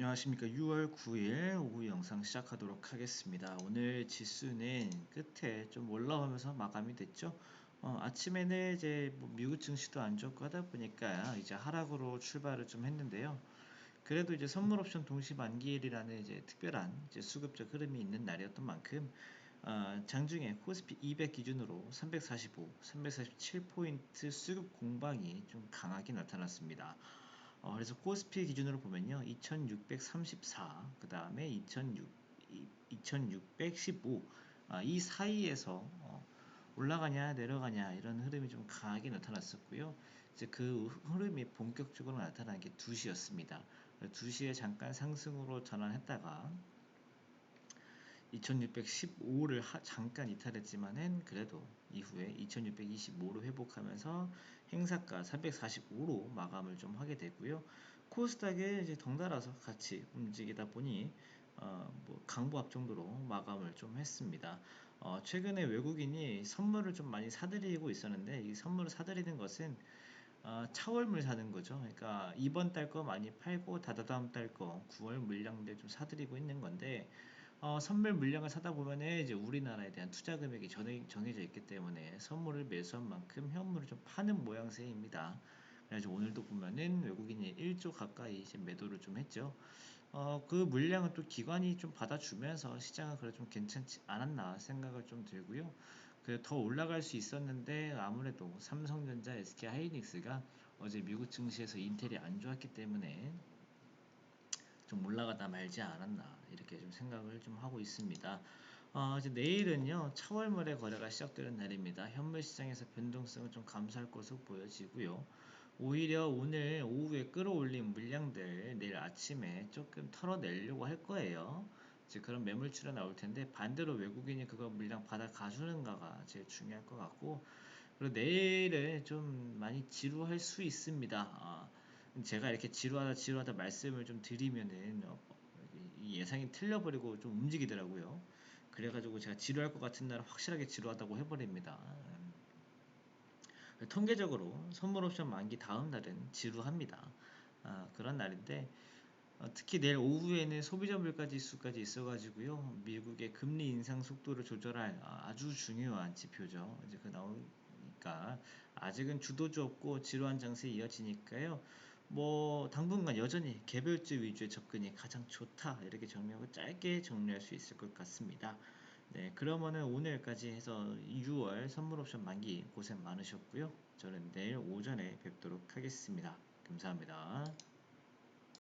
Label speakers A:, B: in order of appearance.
A: 안녕하십니까. 6월 9일 오후 영상 시작하도록 하겠습니다. 오늘 지수는 끝에 좀 올라오면서 마감이 됐죠? 어, 아침에는 이제 뭐 미국 증시도 안 좋고 하다 보니까 이제 하락으로 출발을 좀 했는데요. 그래도 이제 선물 옵션 동시 만기일이라는 이제 특별한 이제 수급적 흐름이 있는 날이었던 만큼 어, 장중에 코스피 200 기준으로 345, 347포인트 수급 공방이 좀 강하게 나타났습니다. 어, 그래서 코스피 기준으로 보면요. 2634, 그 다음에 26, 2615, 아, 이 사이에서 어, 올라가냐 내려가냐 이런 흐름이 좀 강하게 나타났었고요. 이제 그 흐름이 본격적으로 나타난 게 2시였습니다. 2시에 잠깐 상승으로 전환했다가 2615를 잠깐 이탈했지만은 그래도 이후에 2625로 회복하면서 행사가 345로 마감을 좀 하게 되고요. 코스닥에 이제 덩달아서 같이 움직이다 보니 어, 뭐 강보합 정도로 마감을 좀 했습니다. 어, 최근에 외국인이 선물을 좀 많이 사들이고 있었는데 이 선물을 사들이는 것은 어, 차월물 사는 거죠. 그러니까 이번 달 거 많이 팔고 다다다음 달 거 9월 물량들 좀 사들이고 있는 건데 어, 선물 물량을 사다 보면 이제 우리나라에 대한 투자 금액이 정해 져 있기 때문에 선물을 매수한 만큼 현물을 좀 파는 모양새입니다. 그래서 오늘도 보면은 외국인이 1조 가까이 이제 매도를 좀 했죠. 어, 그 물량은 또 기관이 좀 받아주면서 시장은 그래 좀 괜찮지 않았나 생각을 좀 들고요. 그더 올라갈 수 있었는데 아무래도 삼성전자, SK 하이닉스가 어제 미국 증시에서 인텔이 안 좋았기 때문에 좀 올라가다 말지 않았나 이렇게 좀 생각을 좀 하고 있습니다. 어, 이제 내일은요 차월물의 거래가 시작되는 날입니다. 현물 시장에서 변동성을 좀 감소할 것으로 보여지고요. 오히려 오늘 오후에 끌어올린 물량들 내일 아침에 조금 털어내려고 할 거예요. 이제 그런 매물출에 나올 텐데 반대로 외국인이 그거 물량 받아 가주는가가 제일 중요할 것 같고 그리고 내일은 좀 많이 지루할 수 있습니다. 아, 제가 이렇게 지루하다 지루하다 말씀을 좀 드리면은 어, 예상이 틀려버리고 좀 움직이더라고요. 그래가지고 제가 지루할 것 같은 날 확실하게 지루하다고 해버립니다. 음. 통계적으로 선물 옵션 만기 다음 날은 지루합니다. 아, 그런 날인데 어, 특히 내일 오후에는 소비자 물가 지수까지 있어가지고요. 미국의 금리 인상 속도를 조절할 아주 중요한 지표죠. 이제 그 나오니까 아직은 주도주 없고 지루한 장세 이어지니까요. 뭐 당분간 여전히 개별주 위주의 접근이 가장 좋다 이렇게 정리하고 짧게 정리할 수 있을 것 같습니다. 네, 그러면은 오늘까지 해서 6월 선물 옵션 만기 고생 많으셨고요. 저는 내일 오전에 뵙도록 하겠습니다. 감사합니다.